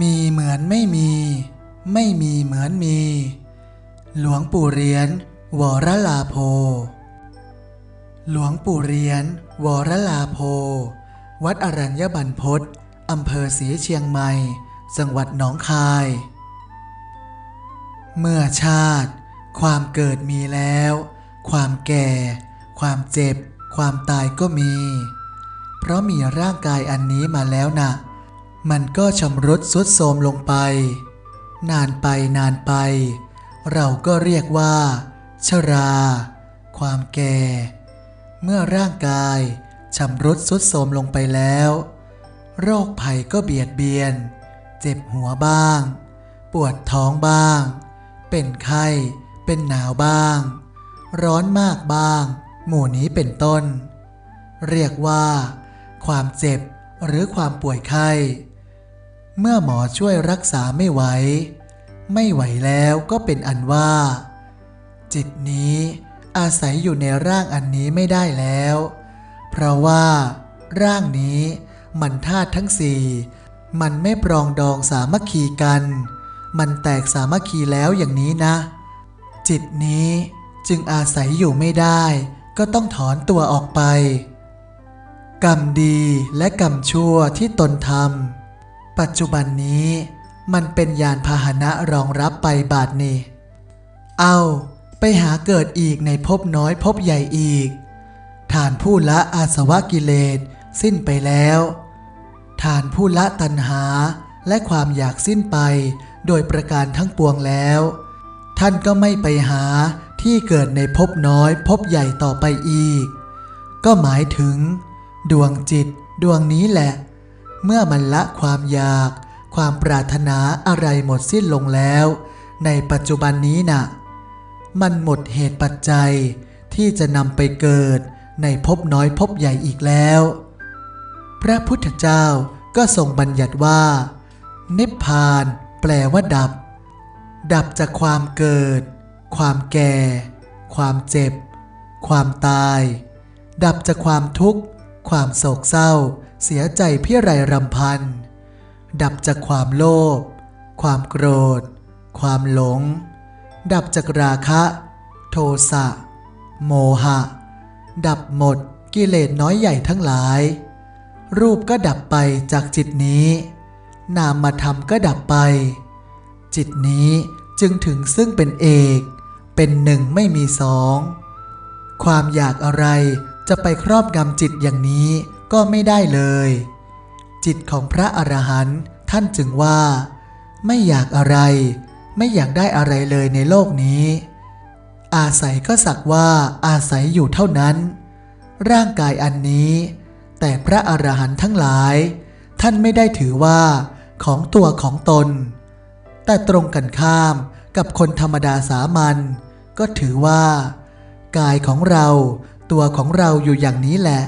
มีเหมือนไม่มี ไม่มีเหมือนมี หลวงปู่เรียญวรลาโพ หลวงปู่เรียญวรลาโพ วัดอรัญญบันพศอำเภอศรีเชียงใหม่ จังหวัดหนองคาย เมื่อชาติ ความเกิดมีแล้ว ความแก่ ความเจ็บ ความตายก็มี เพราะมีร่างกายอันนี้มาแล้วนะ่ะ มันก็ชำรุดสุดโทรมลงไป นานไปนานไป เราก็เรียกว่า ชรา ความแก่ เมื่อร่างกายชำรุดสุดโทรมลงไปแล้ว โรคภัยก็เบียดเบียน เจ็บหัวบ้าง ปวดท้องบ้าง เป็นไข้ เป็นหนาวบ้าง ร้อนมากบ้าง หมู่นี้เป็นต้น เรียกว่า ความเจ็บหรือความป่วยไข้ เมื่อหมอช่วยรักษาไม่ไหว ไม่ไหวแล้วก็เป็นอันว่า จิตนี้อาศัยอยู่ในร่างอันนี้ไม่ได้แล้ว เพราะว่า ร่างนี้มันธาตุทั้งสี่มันไม่ปรองดองสามัคคีกัน มันแตกสามัคคีแล้วอย่างนี้นะ จิตนี้จึงอาศัยอยู่ไม่ได้ ก็ต้องถอนตัวออกไป กรรมดีและกรรมชั่วที่ตนทำ ปัจจุบันนี้มันเป็นยานพาหนะรองรับไปบาทนี้ เอาไปหาเกิดอีกในภพน้อยภพใหญ่อีก ฐานผู้ละอาสวะกิเลสสิ้นไปแล้ว ฐานผู้ละตัณหาและความอยากสิ้นไปโดยประการทั้งปวงแล้ว ท่านก็ไม่ไปหาที่เกิดในภพน้อยภพใหญ่ต่อไปอีก ก็หมายถึง ดวงจิตดวงนี้แหละ เมื่อมันละความอยาก ความปรารถนาอะไรหมดสิ้นลงแล้ว ในปัจจุบันนี้น่ะ มันหมดเหตุปัจจัยที่จะนำไปเกิดในภพน้อยภพใหญ่อีกแล้ว พระพุทธเจ้าก็ทรงบัญญัติว่า นิพพานแปลว่าดับ ดับจากความเกิด ความแก่ ความเจ็บ ความตาย ดับจากความทุกข์ ความโศกเศร้า เสียใจพิไรรำพัน ดับจากความโลภ ความโกรธ ความหลง ดับจากราคะ โทสะ โมหะ ดับหมดกิเลสน้อยใหญ่ทั้งหลาย รูปก็ดับไปจากจิตนี้ นามธรรมก็ดับไป จิตนี้จึงถึงซึ่งเป็นเอก เป็นหนึ่งไม่มีสอง ความอยากอะไรจะไปครอบงำจิตอย่างนี้ ก็ไม่ได้เลย จิตของพระอรหันต์ท่านจึงว่า ไม่อยากอะไร ไม่อยากได้อะไรเลยในโลกนี้ อาศัยก็สักว่าอาศัยอยู่เท่านั้น ร่างกายอันนี้ แต่พระอรหันต์ทั้งหลาย ท่านไม่ได้ถือว่าของตัวของตน แต่ตรงกันข้ามกับคนธรรมดาสามัญก็ถือว่า กายของเราตัวของเราอยู่อย่างนี้แหละ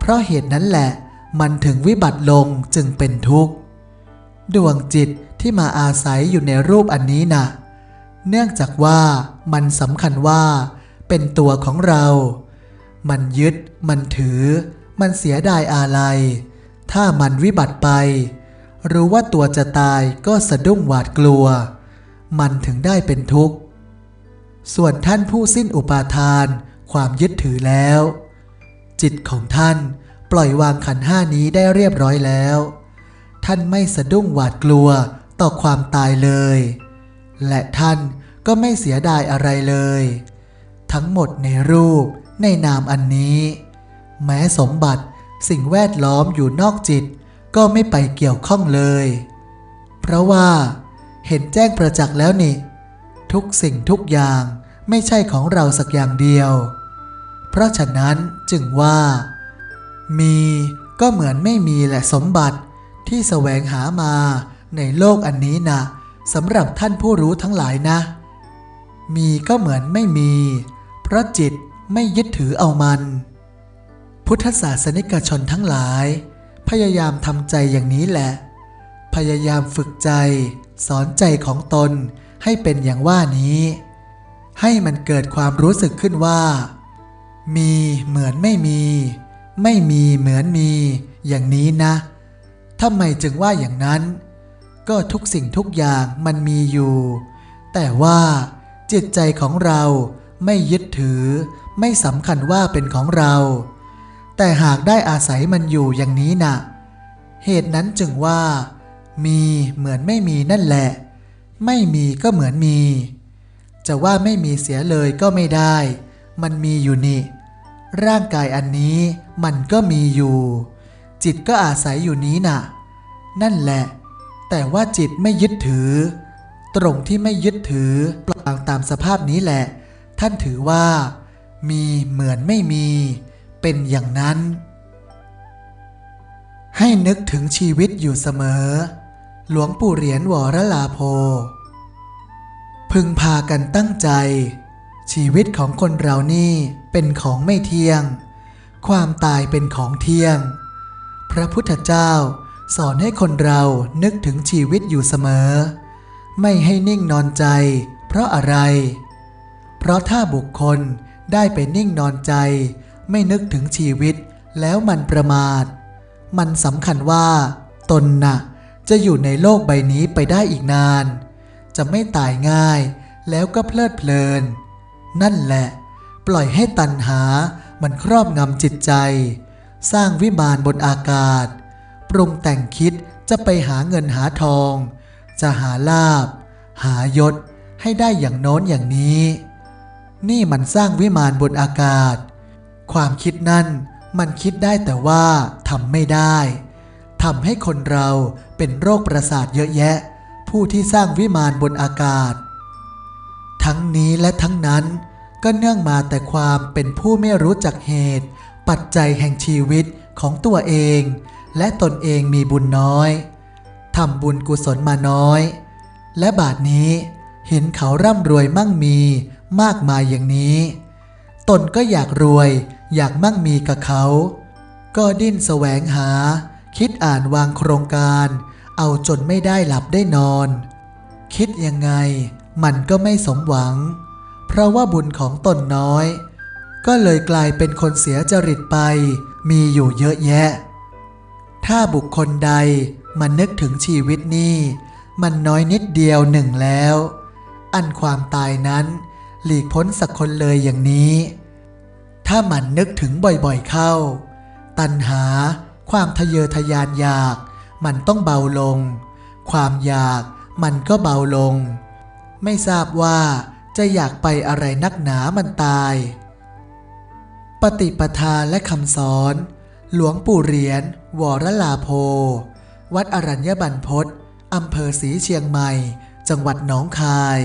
เพราะเหตุนั้นแหละมันถึงวิบัติลงจึงเป็นทุกข์ ดวงจิตที่มาอาศัยอยู่ในรูปอันนี้นะ่ะ เนื่องจากว่ามันสำคัญว่า เป็นตัวของเรา มันยึด มันถือ มันเสียดายอาลัย ถ้ามันวิบัติไป รู้ว่าตัวจะตายก็สะดุ้งหวาดกลัว มันถึงได้เป็นทุกข์ ส่วนท่านผู้สิ้นอุปาทาน ความยึดถือแล้ว จิตของท่านปล่อยวางขันห้านี้ได้เรียบร้อยแล้ว ท่านไม่สะดุ้งหวาดกลัวต่อความตายเลย และท่านก็ไม่เสียดายอะไรเลย ทั้งหมดในรูปในนามอันนี้ แม้สมบัติสิ่งแวดล้อมอยู่นอกจิตก็ไม่ไปเกี่ยวข้องเลย เพราะว่า เห็นแจ้งประจักษ์แล้วนี่ ทุกสิ่งทุกอย่างไม่ใช่ของเราสักอย่างเดียว เพราะฉะนั้นจึงว่า มีก็เหมือนไม่มีแหละสมบัติที่แสวงหามาในโลกอันนี้นะสำหรับท่านผู้รู้ทั้งหลายนะ มีก็เหมือนไม่มี เพราะจิตไม่ยึดถือเอามัน พุทธศาสนิกชนทั้งหลาย พยายามทำใจอย่างนี้แหละ พยายามฝึกใจ สอนใจของตนให้เป็นอย่างว่านี้ ให้มันเกิดความรู้สึกขึ้นว่า มีเหมือนไม่มี ไม่มีเหมือนมี อย่างนี้นะทำไมจึงว่าอย่างนั้น ก็ทุกสิ่งทุกอย่างมันมีอยู่ แต่ว่า จิตใจของเราไม่ยึดถือ ไม่สำคัญว่าเป็นของเรา แต่หากได้อาศัยมันอยู่อย่างนี้น่ะ เหตุนั้นจึงว่า มีเหมือนไม่มีนั่นแหละ ไม่มีก็เหมือนมี จะว่าไม่มีเสียเลยก็ไม่ได้ มันมีอยู่นี่ ร่างกายอันนี้มันก็มีอยู่ จิตก็อาศัยอยู่นี้น่ะ นั่นแหละ แต่ว่าจิตไม่ยึดถือ ตรงที่ไม่ยึดถือปล่อยตามสภาพนี้แหละ ท่านถือว่า มีเหมือนไม่มี เป็นอย่างนั้น ให้นึกถึงชีวิตอยู่เสมอ หลวงปู่เหรียญวรลาโพ พึงพากันตั้งใจ ชีวิตของคนเรานี่เป็นของไม่เที่ยง ความตายเป็นของเที่ยง พระพุทธเจ้าสอนให้คนเรานึกถึงชีวิตอยู่เสมอ ไม่ให้นิ่งนอนใจ เพราะอะไร เพราะถ้าบุคคลได้ไปนิ่งนอนใจ ไม่นึกถึงชีวิตแล้วมันประมาท มันสำคัญว่า ตนน่ะ จะอยู่ในโลกใบนี้ไปได้อีกนาน จะไม่ตายง่าย แล้วก็เพลิดเพลิน นั่นแหละ ปล่อยให้ตัณหามันครอบงำจิตใจ สร้างวิมานบนอากาศ ปรุงแต่งคิดจะไปหาเงินหาทอง จะหาลาบ หายศให้ได้อย่างโน้นอย่างนี้ นี่มันสร้างวิมานบนอากาศ ความคิดนั่นมันคิดได้แต่ว่าทำไม่ได้ทำให้คนเราเป็นโรคประสาทเยอะแยะ ผู้ที่สร้างวิมานบนอากาศ ทั้งนี้และทั้งนั้นก็เนื่องมาแต่ความเป็นผู้ไม่รู้จักเหตุ ปัจจัยแห่งชีวิตของตัวเอง และตนเองมีบุญน้อยทำบุญกุศลมาน้อย และบาดนี้เห็นเขาร่ำรวยมั่งมีมากมายอย่างนี้ ตนก็อยากรวยอยากมั่งมีกับเขา ก็ดิ้นแสวงหา คิดอ่านวางโครงการ เอาจนไม่ได้หลับได้นอน คิดยังไง มันก็ไม่สมหวัง เพราะว่าบุญของตนน้อย ก็เลยกลายเป็นคนเสียจริตไป มีอยู่เยอะแยะ ถ้าบุคคลใดมานึกถึงชีวิตนี้ มันน้อยนิดเดียวหนึ่งแล้ว อันความตายนั้น หลีกพ้นสักคนเลยอย่างนี้ ถ้ามันนึกถึงบ่อยๆเข้า ตัณหา ความทะเยอทะยานอยาก มันต้องเบาลง ความอยากมันก็เบาลง ไม่ทราบว่าจะอยากไปอะไรนักหนามันตาย ปฏิปทาและคำสอน หลวงปู่เหรียญวรลาโพ วัดอรัญญบันพศอำเภอศรีเชียงใหม่ จังหวัดหนองคาย